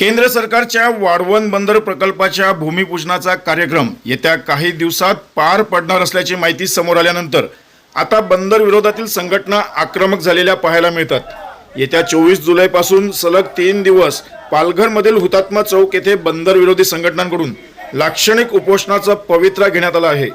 केंद्र सरकारच्या वाढवण बंदर प्रकल्पाच्या भूमिपूजनाचा कार्यक्रम येत्या काही दिवसात पार पडणार असल्याची माहिती समोर आल्यानंतर आता बंदर विरोधातील संघटना आक्रमक झालेल्या पाहायला मिळतात. येत्या चोवीस जुलैपासून सलग तीन दिवस पालघरमधील हुतात्मा चौक येथे बंदर विरोधी संघटनांकडून लाक्षणिक उपोषणाचा पवित्रा घेण्यात आला आहे.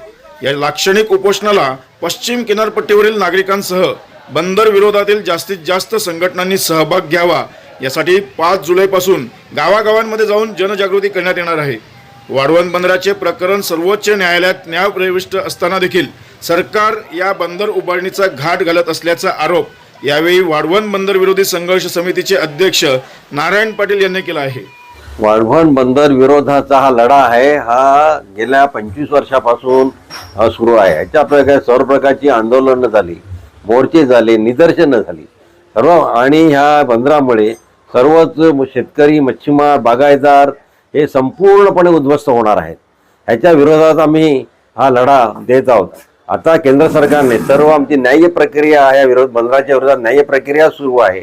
या लाक्षणिक उपोषणाला पश्चिम किनारपट्टीवरील नागरिकांसह बंदर विरोधातील जास्तीत जास्त संघटनांनी सहभाग घ्यावा यासाठी पाच जुलैपासून गावागावांमध्ये जाऊन जनजागृती करण्यात येणार आहे. वाढवण बंदराचे प्रकरण सर्वोच्च न्यायालयात न्यायप्रविष्ट असताना देखील सरकार या बंदर उभारणीचा घाट घालत असल्याचा आरोप यावेळी वाढवण बंदर विरोधी संघर्ष समितीचे अध्यक्ष नारायण पाटील यांनी केला आहे. वाढवण बंदर विरोधाचा हा लढा आहे हा गेल्या पंचवीस वर्षापासून हा सुरू आहे. याच्या प्रकारे सर्व प्रकारची आंदोलनं झाली मोर्चे झाले निदर्शनं झाली. सर्व आणि ह्या बंदरामुळे सर्वच शेतकरी मच्छीमार बागायतदार हे संपूर्णपणे उद्ध्वस्त होणार आहेत. ह्याच्या विरोधात आम्ही हा लढा देत आहोत. आता केंद्र सरकारने सर्व आमची न्याय्य प्रक्रिया या विरोध बंदराच्या विरोधात न्याय्य प्रक्रिया सुरू आहे.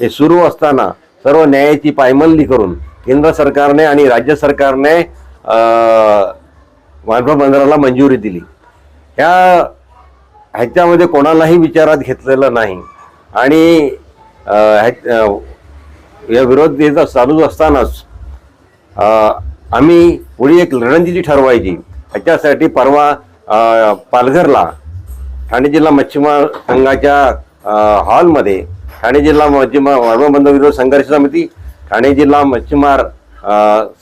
हे सुरू असताना सर्व न्यायाची पायमल्ली करून केंद्र सरकारने आणि राज्य सरकारने वाढवण बंदराला मंजुरी दिली. ह्या ह्याच्यामध्ये कोणालाही विचारात घेतलेलं नाही. आणि ह्या- या विरोध येत चालू असतानाच आम्ही पुढे एक रणनीती ठरवायची. ह्याच्यासाठी परवा पालघरला ठाणे जिल्हा मच्छीमार संघाच्या हॉलमध्ये ठाणे जिल्हा मच्छीमार वर्मबंध विरोध संघर्ष समिती ठाणे जिल्हा मच्छीमार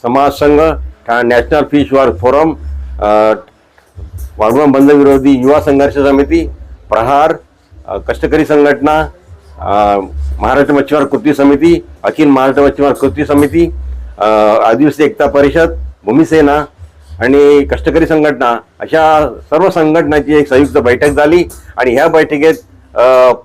समाज संघ ठा नॅशनल फिश वॉर फोरम वर्मबंध विरोधी युवा संघर्ष समिती प्रहार कष्टकरी संघटना महाराष्ट्र मच्छीमार कृती समिती अखिल महाराष्ट्र मच्छीमार कृती समिती आदिवासी एकता परिषद भूमिसेना आणि कष्टकरी संघटना अशा सर्व संघटनाची एक संयुक्त बैठक झाली आणि ह्या बैठकीत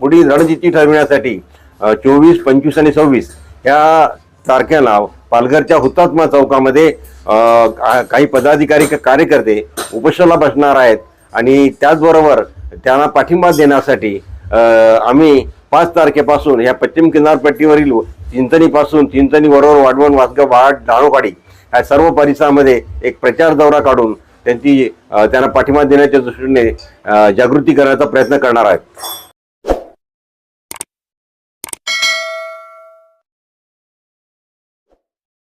पुढील रणनीती ठरविण्यासाठी चोवीस पंचवीस आणि सव्वीस या तारखेला पालघरच्या हुतात्मा चौकामध्ये का- काही पदाधिकारी क- कार्यकर्ते उपोषणाला बसणार आहेत आणि त्याचबरोबर त्यांना पाठिंबा देण्यासाठी आम्ही पाच तारखेपासून ह्या पश्चिम किनारपट्टीवरील चिंचणीपासून चिंचणी वरोवर वाढवण वासगाव वाट दाणोकाडी ह्या सर्व परिसरामध्ये एक प्रचार दौरा काढून त्यांची त्यांना पाठिंबा देण्याच्या दृष्टीने जागृती करण्याचा प्रयत्न करणार आहेत.